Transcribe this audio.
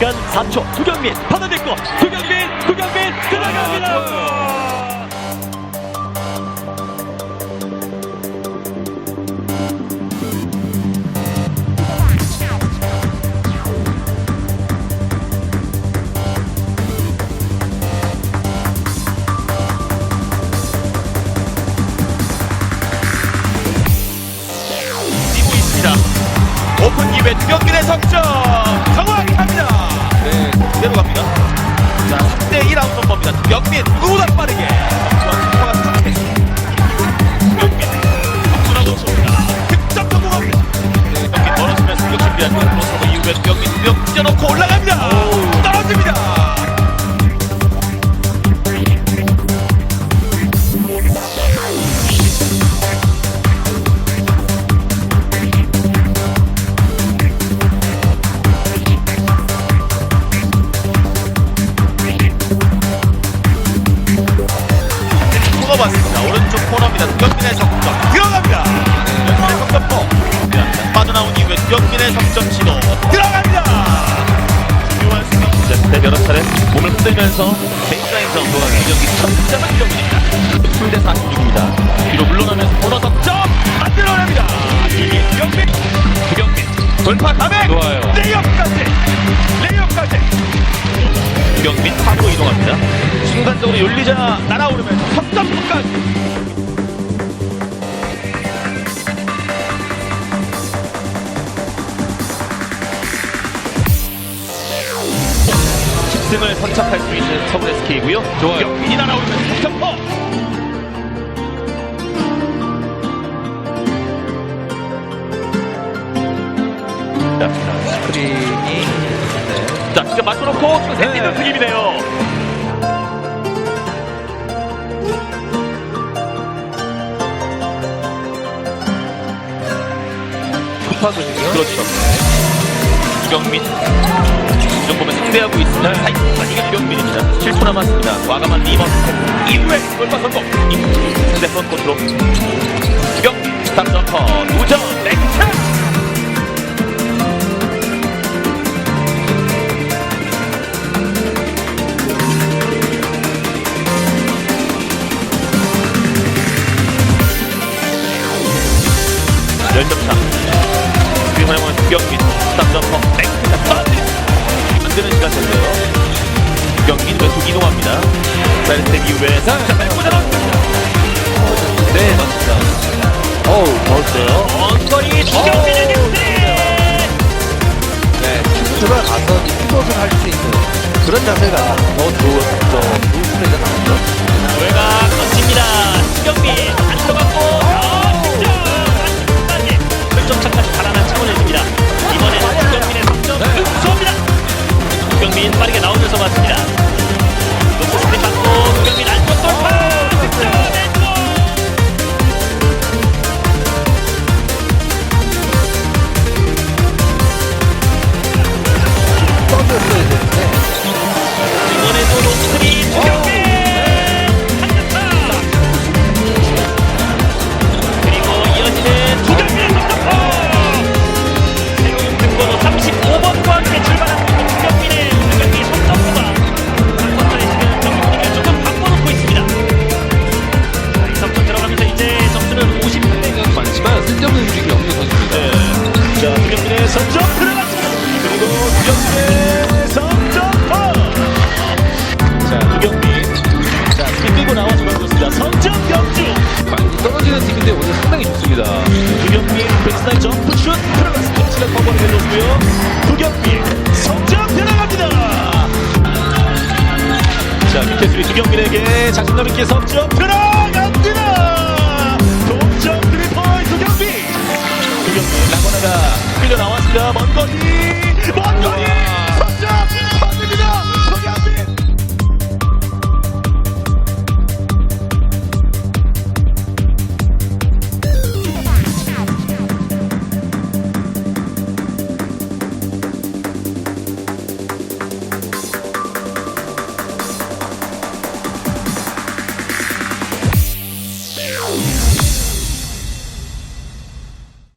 4초 두경민 받아냈고 두경민 두경민 들어갑니다. 뛰고 있습니다. 오픈 기회 두경민의 석점 그대로 갑니다. 자, 3대 1 아웃 넘버입니다. 두경민 누구보다 빠르게 뽑아봤습니다. 오른쪽 코너입니다. 두경민의 석점 들어갑니다. 두경민의 석점포 빠져나온 이후에 두경민의 석점 시도 들어갑니다. 중요한 순간 네, 여러 차례 몸을 흔들면서 베이스라인 정도가 기경기 첫 득점은 두경민입니다. 7대 46입니다. 뒤로 물러나면서 열리자 날아오르면서 석점까지. 승을 선착할 수 있는 서울 SK고요. 좋아요. 유경민이 날아오르면서 석점포. 스크린이 자, 직접 맞춰놓고 지금 생기는 분위기네요. 급하거든요. 그렇죠. 유경민. 이 정도면 상대하고 있으면 네. 이게 유경민입니다. 7초 남았습니다. 과감한 리버스 이후에 돌파 성공. 상대 프론코트로. 유경민 스탑 점퍼 2점 넥차. 뒤환영은 유경민 스탑 점퍼 넥차 터지. 만드는 시간 됐어요. 유경민 왼쪽 이동합니다. 사이드 이후에 자, 뺏고 들어갑니다. 네, 맞습니다. 어우, 멋있어요. 원거리 두경민의 득점! 네, 슈트가 가서 피벗을 할 수 있는 그런 자세가 자, 김태술이 두경민에게 자신감 있게 석점 들어갑니다. 동점 드리퍼 두경민. 두경민 라거나가 끌려 나왔습니다. 먼 거리, 먼 거리,